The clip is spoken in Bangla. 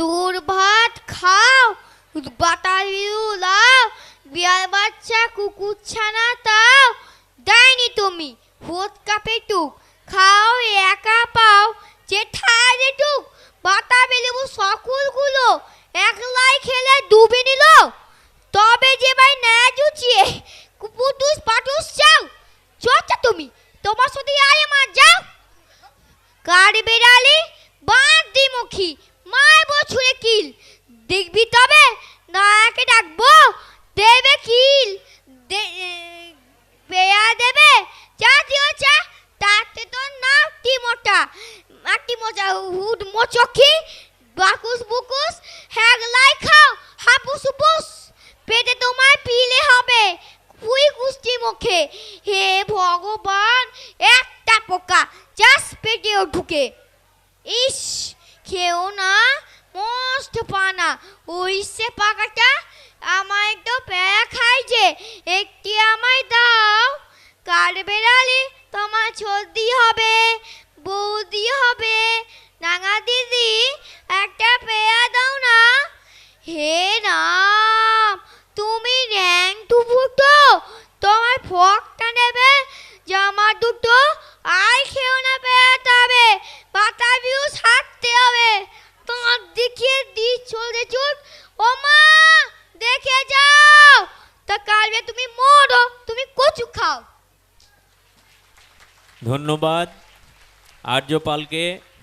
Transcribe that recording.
দূর ভাত খাও বাটার লাও, বিয়ার বাচ্চা কুকুর ছানা তাও। দেয়নি তুমি হোত কাপে টুক। খাও একা পাও যে ঠায় যেটুক বাতা বেলেবু সকলগুলো একলাই খেলে ডুবে নিল। তবে যে ভাই ন্যায় জুচিয়ে পুটুস পাটুস চাও। চর্চা তুমি, তোমার সাথে আরে মা যাও। কার বেড়ালে বাঁধি মুখী মায় বছরে কিল। দেখবি তবে? নায়াকে ডাকবো। দেবে কিল। পেয়া দেবে। চা দিও, চা। তাতে তো না টিমোটা মাটি মোচা হুড মোচকি। বাকুস বুকুস। হ্যাগলাই খাও। হাপুস বুস পেটে তোমায় পিলে হবে। কুই কুষ্টি মুখে। হে ভগবান, একটা পোকা। জাস পেটেও ঢুকে। ইস, খেও না। মস্ত পানা ওই সে পাকাটা আমায় তো প্যারা খাই যে একটি আমায় দাও কার বেড়ালে তোমার সর্দি হবে বৌদি হবে নাঙা দিদি একটা পেয়া দাও না হে রাম তুমি র্যাং দুটো তোমার ফকটা নেবে জামা দুটো আর খেও না বেড়াতে হবে পাতা বিউ ছাড়তে হবে তোমার দেখিয়ে দি চলতে চুট ও মা দেখে যাও তা কালকে তুমি মরো তুমি কচু খাও ধন্যবাদ আর্যপালকে।